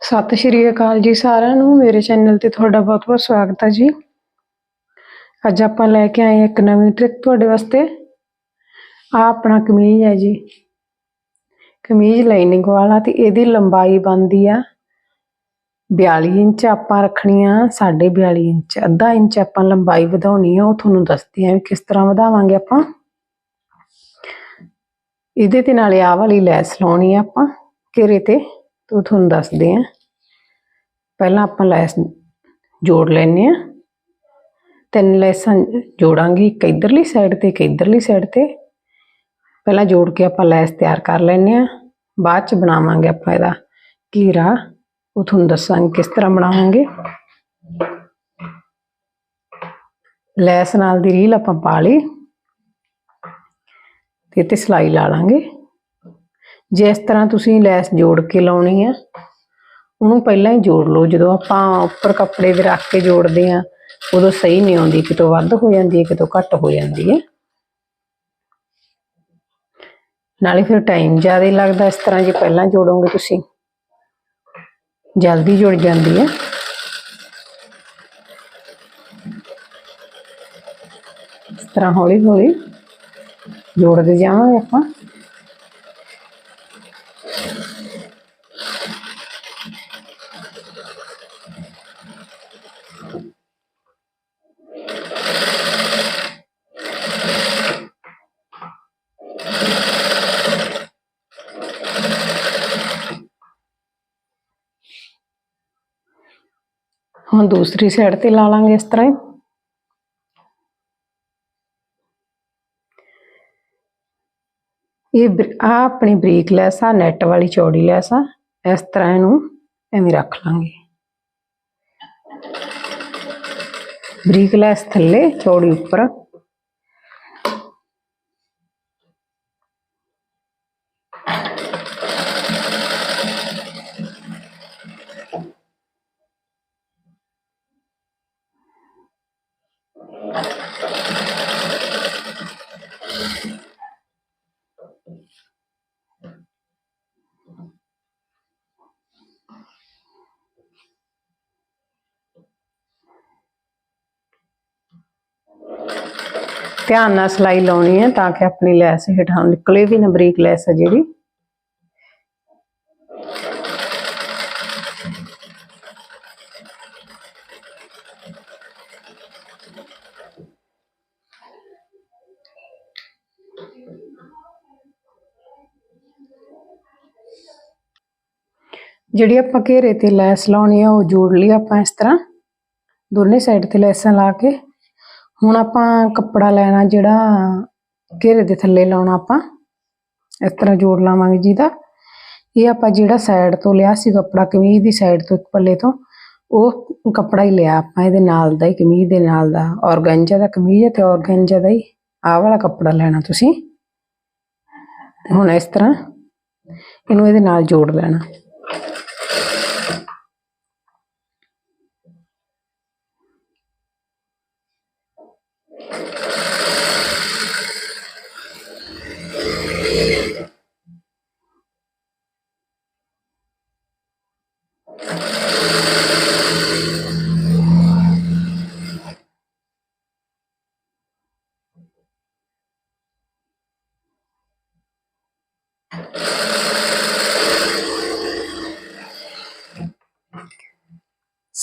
ਸਤਿ ਸ਼੍ਰੀ ਅਕਾਲ ਜੀ ਸਾਰਿਆਂ ਨੂੰ, ਮੇਰੇ ਚੈਨਲ ਤੇ ਤੁਹਾਡਾ ਬਹੁਤ-ਬਹੁਤ ਸਵਾਗਤ ਹੈ ਜੀ। ਅੱਜ ਆਪਾਂ ਲੈ ਕੇ ਆਏ ਇੱਕ ਨਵੀਂ ਟ੍ਰਿਕ ਤੁਹਾਡੇ ਵਾਸਤੇ। ਆ ਆਪਣਾ ਕਮੀਜ਼ ਹੈ ਜੀ। ਕਮੀਜ਼ ਲਾਈਨਿੰਗ ਵਾਲਾ ਤੇ ਇਹਦੀ ਲੰਬਾਈ ਬਣਦੀ ਆ 42 ਇੰਚ ਆਪਾਂ ਰੱਖਣੀ ਆ 42 ਇੰਚ, ਅੱਧਾ ਇੰਚ ਆਪਾਂ ਲੰਬਾਈ ਵਧਾਉਣੀ ਆ, ਉਹ ਤੁਹਾਨੂੰ ਦੱਸਦੇ ਆ ਵੀ ਕਿਸ ਤਰ੍ਹਾਂ ਵਧਾਵਾਂਗੇ ਆਪਾਂ। ਇਹਦੇ ਤੇ ਨਾਲੇ ਆਹ ਵਾਲੀ ਲੈਸ ਲਾਉਣੀ ਆ ਆਪਾਂ, ਘੇਰੇ ਤੇ। ਤੋ ਤੁਹਾਨੂੰ ਦੱਸਦੇ ਆ। ਪਹਿਲਾਂ ਆਪਾਂ ਲੈਸ ਜੋੜ ਲੈਨੇ ਆ। ਤਿੰਨ ਲੈਸਾਂ ਜੋੜਾਂਗੇ, ਇੱਕ ਇਧਰਲੀ ਸਾਈਡ ਤੇ, ਇੱਕ ਇਧਰਲੀ ਸਾਈਡ ਤੇ। ਪਹਿਲਾਂ ਜੋੜ ਕੇ ਆਪਾਂ ਲੈਸ ਤਿਆਰ ਕਰ ਲੈਨੇ ਆ। ਬਾਅਦ ਚ ਬਣਾਵਾਂਗੇ ਆਪਾਂ ਇਹਦਾ ਘੀਰਾ। ਉਹ ਤੁਹਾਨੂੰ ਦੱਸਾਂਗੇ ਕਿਸ ਤਰ੍ਹਾਂ ਬਣਾਵਾਂਗੇ। ਲੈਸ ਨਾਲ ਦੀ ਰੀਲ ਆਪਾਂ ਪਾ ਲਈ। ਤੇ ਤੇ ਸਲਾਈ ਲਾ ਲਾਂਗੇ। ਜਿਸ ਤਰ੍ਹਾਂ ਤੁਸੀਂ ਲੈਸ ਜੋੜ ਕੇ ਲਾਉਣੀ ਆ, ਉਹਨੂੰ ਪਹਿਲਾਂ ਹੀ ਜੋੜ ਲਓ। ਜਦੋਂ ਆਪਾਂ ਉੱਪਰ ਕੱਪੜੇ ਦੇ ਰੱਖ ਕੇ ਜੋੜਦੇ ਆ, ਉਦੋਂ ਸਹੀ ਨਹੀਂ ਆਉਂਦੀ, ਕਿਤੋਂ ਵੱਧ ਹੋ ਜਾਂਦੀ ਹੈ ਕਿਤੋਂ ਘੱਟ ਹੋ ਜਾਂਦੀ ਹੈ ਨਾਲੇ ਫਿਰ ਟਾਈਮ ਜ਼ਿਆਦਾ ਲੱਗਦਾ, ਇਸ ਤਰ੍ਹਾਂ ਜੇ ਪਹਿਲਾਂ ਜੋੜੋਗੇ ਤੁਸੀਂ, ਜਲਦੀ ਜੁੜ ਜਾਂਦੀ ਹੈ ਇਸ ਤਰ੍ਹਾਂ ਹੌਲੀ ਹੌਲੀ ਜੋੜਦੇ ਜਾਵਾਂਗੇ ਆਪਾਂ। ਹੁਣ ਦੂਸਰੀ ਸਾਈਡ ਤੇ ਲਾ ਲਾਂਗੇ ਇਸ ਤਰ੍ਹਾਂ ਹੀ ਇਹ ਆ ਆਪਣੀ ਬਰੀਕ ਲੈਸ ਆ ਨੈਟ ਵਾਲੀ ਚੌੜੀ ਲੈਸ ਆ ਇਸ ਤਰ੍ਹਾਂ ਇਹਨੂੰ ਐਵੇਂ ਰੱਖ ਲਾਂਗੇ ਬਰੀਕ ਲੈਸ ਥੱਲੇ ਚੌੜੀ ਉੱਪਰ ਧਿਆਨ ਨਾਲ ਸਲਾਈ ਲਾਉਣੀ ਹੈ ਤਾਂ ਕਿ ਆਪਣੀ ਲੈਸ ਹੇਠਾਂ ਨਿਕਲੇ ਵੀ ਨਾ ਬਰੀਕ ਲੈਸ ਹੈ ਜਿਹੜੀ ਜਿਹੜੀ ਆਪਾਂ ਘੇਰੇ ਤੇ ਲੈਸ ਲਾਉਣੀ ਆ ਉਹ ਜੋੜ ਲਈ ਆਪਾਂ ਇਸ ਤਰ੍ਹਾਂ ਦੋਨੇ ਸਾਈਡ ਤੇ ਲੈਸਾਂ ਲਾ ਕੇ ਹੁਣ ਆਪਾਂ ਕੱਪੜਾ ਲੈਣਾ ਜਿਹੜਾ ਘੇਰੇ ਦੇ ਥੱਲੇ ਲਾਉਣਾ ਆਪਾਂ, ਇਸ ਤਰ੍ਹਾਂ ਜੋੜ ਲਾਵਾਂਗੇ ਜਿਹਦਾ। ਇਹ ਆਪਾਂ ਜਿਹੜਾ ਸਾਈਡ ਤੋਂ ਲਿਆ ਸੀ ਕੱਪੜਾ, ਕਮੀਜ਼ ਦੀ ਸਾਈਡ ਤੋਂ ਇੱਕ ਪੱਲੇ ਤੋਂ, ਉਹ ਕੱਪੜਾ ਹੀ ਲਿਆ ਆਪਾਂ, ਇਹਦੇ ਨਾਲ ਦਾ ਹੀ, ਕਮੀਜ਼ ਦੇ ਨਾਲ ਦਾ। ਔਰਗੈਂਜਾ ਦਾ ਕਮੀਜ਼ ਹੈ ਤੇ ਔਰਗੈਂਜਾ ਦਾ ਹੀ, ਆਹ ਵਾਲਾ ਕੱਪੜਾ ਲੈਣਾ ਤੁਸੀਂ। ਹੁਣ ਇਸ ਤਰ੍ਹਾਂ ਇਹਨੂੰ ਇਹਦੇ ਨਾਲ ਜੋੜ ਲੈਣਾ।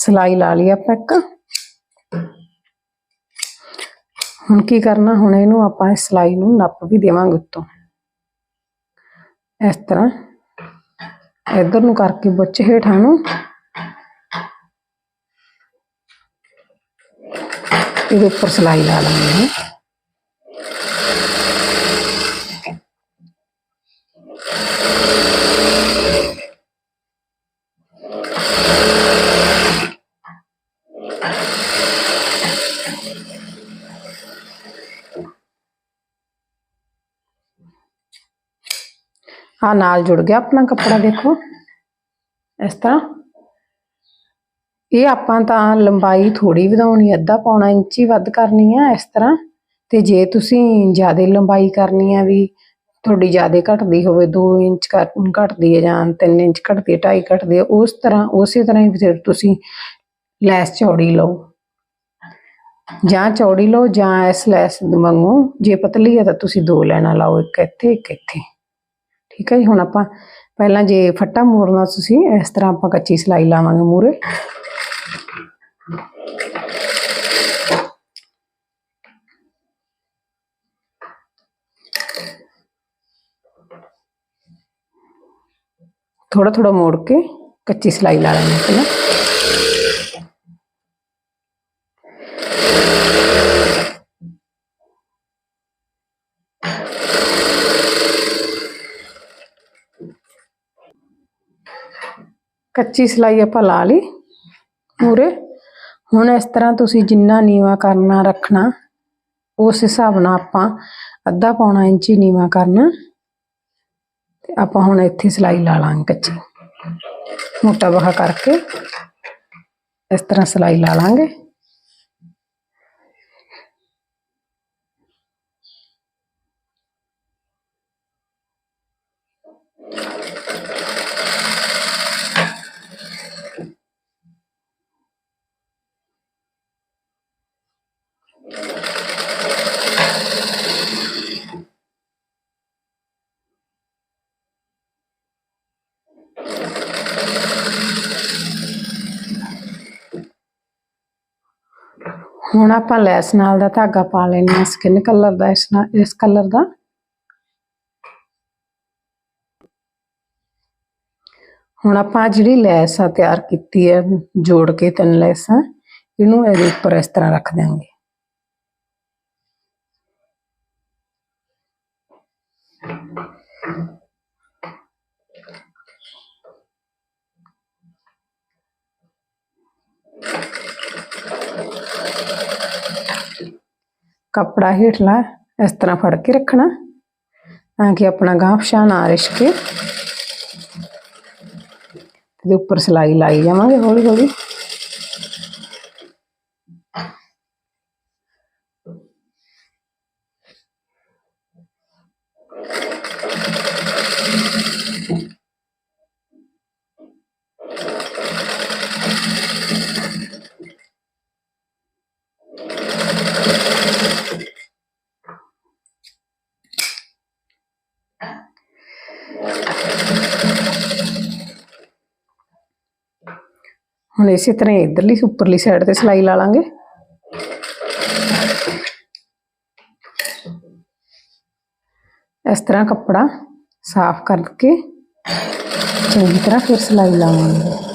ਸਲਾਈ ਲਾ ਲਈ ਆਪਾਂ ਇੱਕ ਹੁਣ ਕੀ ਕਰਨਾ ਹੁਣ ਇਹਨੂੰ ਆਪਾਂ ਇਸ ਸਲਾਈ ਨੂੰ ਨੱਪ ਵੀ ਦੇਵਾਂਗੇ ਉੱਤੋਂ ਇਸ ਤਰ੍ਹਾਂ ਇਧਰ ਨੂੰ ਕਰਕੇ ਬੁੱਚ ਹੇਠਾਂ ਨੂੰ ਇਹਦੇ ਉੱਪਰ ਸਲਾਈ ਲਾ ਲਾਂਗੇ ਹੈਂ। ਆ ਨਾਲ ਜੁੜ ਗਿਆ ਆਪਣਾ ਕੱਪੜਾ ਦੇਖੋ ਇਸ ਤਰ੍ਹਾਂ ਇਹ ਆਪਾਂ ਤਾਂ ਲੰਬਾਈ ਥੋੜੀ ਵਧਾਉਣੀ ਅੱਧਾ ਪੌਣਾ ਇੰਚ ਹੀ ਵੱਧ ਕਰਨੀ ਆ ਇਸ ਤਰ੍ਹਾਂ ਤੇ ਜੇ ਤੁਸੀਂ ਜ਼ਿਆਦਾ ਲੰਬਾਈ ਕਰਨੀ ਆ ਵੀ ਤੁਹਾਡੀ ਜ਼ਿਆਦਾ ਘਟਦੀ ਹੋਵੇ 2 ਇੰਚ ਘੱਟ- ਘਟਦੀ ਹੈ ਜਾਂ 3 ਇੰਚ ਘਟਦੀ ਹੈ 2.5 ਘਟਦੀ ਹੈ ਉਸ ਤਰ੍ਹਾਂ ਉਸੇ ਤਰ੍ਹਾਂ ਹੀ ਫਿਰ ਤੁਸੀਂ ਲੈਸ ਚੌੜੀ ਲਓ ਜਾਂ ਚੌੜੀ ਲਓ ਜਾਂ ਇਸ ਲੈਸ ਵਾਂਗੂ ਜੇ ਪਤਲੀ ਹੈ ਤਾਂ ਤੁਸੀਂ ਦੋ ਲੈਣਾ ਲਾਓ ਇੱਕ ਇੱਥੇ ਇੱਕ ਇੱਥੇ ਠੀਕ ਹੈ ਜੀ ਹੁਣ ਆਪਾਂ ਪਹਿਲਾਂ ਜੇ ਫੱਟਾ ਮੋੜਨਾ ਤੁਸੀਂ ਇਸ ਤਰ੍ਹਾਂ ਆਪਾਂ ਕੱਚੀ ਸਲਾਈ ਲਾਵਾਂਗੇ ਮੂਰੇ ਥੋੜਾ ਥੋੜਾ ਮੋੜ ਕੇ ਕੱਚੀ ਸਲਾਈ ਲਾ ਲੈਣੀ ਪਹਿਲਾਂ ਕੱਚੀ ਸਲਾਈ ਆਪਾਂ ਲਾ ਲਈ ਮੂਰੇ ਹੁਣ ਇਸ ਤਰ੍ਹਾਂ ਤੁਸੀਂ ਜਿੰਨਾ ਨੀਵਾ ਕਰਨਾ ਰੱਖਣਾ ਉਸ ਹਿਸਾਬ ਨਾਲ ਆਪਾਂ ਅੱਧਾ ਪੌਣਾ ਇੰਚ ਹੀ ਨੀਵਾ ਕਰਨਾ ਤੇ ਆਪਾਂ ਹੁਣ ਇੱਥੇ ਸਲਾਈ ਲਾ ਲਾਂਗੇ ਕੱਚੀ ਮੋਟਾ ਬਹਾ ਕਰਕੇ ਇਸ ਤਰ੍ਹਾਂ ਸਲਾਈ ਲਾ ਲਾਂਗੇ ਹੁਣ ਆਪਾਂ ਲੈਸ ਨਾਲ ਦਾ ਧਾਗਾ ਪਾ ਲੈਣਾ ਸਕਿਨ ਕਲਰ ਦਾ ਇਸ ਨਾਲ, ਇਸ ਕਲਰ ਦਾ। ਹੁਣ ਆਪਾਂ ਜਿਹੜੀ ਲੈਸ ਆ ਤਿਆਰ ਕੀਤੀ ਹੈ, ਜੋੜ ਕੇ ਤਿੰਨ ਲੈਸਾਂ ਇਹਨੂੰ ਇਹਦੇ ਉੱਪਰ ਇਸ ਤਰ੍ਹਾਂ ਰੱਖ ਦਿਆਂਗੇ। ਕੱਪੜਾ ਹੇਠਲਾ ਇਸ ਤਰ੍ਹਾਂ ਫੜ ਕੇ ਰੱਖਣਾ ਤਾਂ ਕਿ ਆਪਣਾ ਗਾਂਹ ਪਛਾਣ ਨਾ ਰਿਸ਼ਕੇ ਤੇ ਉੱਪਰ ਸਲਾਈ ਲਾਈ ਜਾਵਾਂਗੇ ਹੌਲੀ ਹੌਲੀ ਹੁਣ ਇਸੇ ਤਰ੍ਹਾਂ ਹੀ ਇਧਰਲੀ ਉੱਪਰਲੀ ਸਾਈਡ ਤੇ ਸਲਾਈ ਲਾ ਲਾਂਗੇ ਇਸ ਤਰ੍ਹਾਂ ਕੱਪੜਾ ਸਾਫ਼ ਕਰਕੇ ਚੰਗੀ ਤਰ੍ਹਾਂ ਫਿਰ ਸਲਾਈ ਲਾਵਾਂਗੇ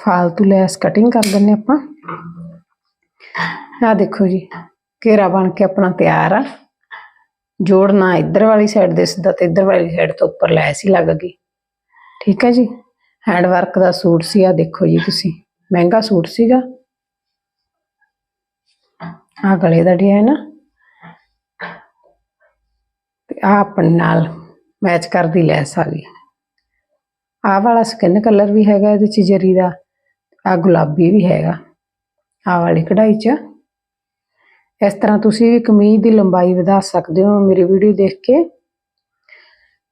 ਫਾਲਤੂ ਲੈਸ ਕਟਿੰਗ ਕਰ ਦਿੰਨੇ ਆਪਾਂ। ਆ ਦੇਖੋ ਜੀ, ਘੇਰਾ ਬਣ ਕੇ ਆਪਣਾ ਤਿਆਰ ਆ। ਜੋੜਨਾ ਇੱਧਰ ਵਾਲੀ ਸਾਈਡ ਦੇ ਸਿੱਧਾ ਤੇ ਇੱਧਰ ਵਾਲੀ ਸਾਈਡ ਤੋਂ ਉੱਪਰ ਲੈਸ ਹੀ ਲੱਗ ਗਈ। ਠੀਕ ਹੈ ਜੀ? ਹੈਂਡ ਵਰਕ ਦਾ ਸੂਟ ਸੀ ਆ ਦੇਖੋ ਜੀ ਤੁਸੀਂ। ਮਹਿੰਗਾ ਸੂਟ ਸੀਗਾ। ਆ ਗਲੇ ਦਾ ਡਿਜ਼ਾਈਨ ਆ। ਤੇ ਆ ਆਪਣੇ ਨਾਲ ਮੈਚ ਕਰਦੀ ਲੈਸ ਆ ਗਈ। ਆਹ ਵਾਲਾ ਸਕਿਨ ਕਲਰ ਵੀ ਹੈਗਾ ਇਹਦੇ ਚ ਜਰੀ ਦਾ। ਆ ਗੁਲਾਬੀ ਵੀ ਹੈਗਾ, ਆ ਵਾਲੀ ਕਢਾਈ ਚ। ਇਸ ਤਰ੍ਹਾਂ ਤੁਸੀਂ ਵੀ ਕਮੀਜ਼ ਦੀ ਲੰਬਾਈ ਵਧਾ ਸਕਦੇ ਹੋ ਮੇਰੀ ਵੀਡੀਓ ਦੇਖ ਕੇ।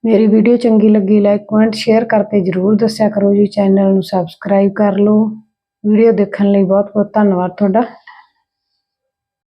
ਮੇਰੀ ਵੀਡੀਓ ਚੰਗੀ ਲੱਗੀ ਲਾਈਕ ਕਮੈਂਟ ਸ਼ੇਅਰ ਕਰਕੇ ਜਰੂਰ ਦੱਸਿਆ ਕਰੋ ਜੀ। ਚੈਨਲ ਨੂੰ ਸਬਸਕ੍ਰਾਈਬ ਕਰ ਲਓ। ਵੀਡੀਓ ਦੇਖਣ ਲਈ ਬਹੁਤ ਬਹੁਤ ਧੰਨਵਾਦ ਤੁਹਾਡਾ।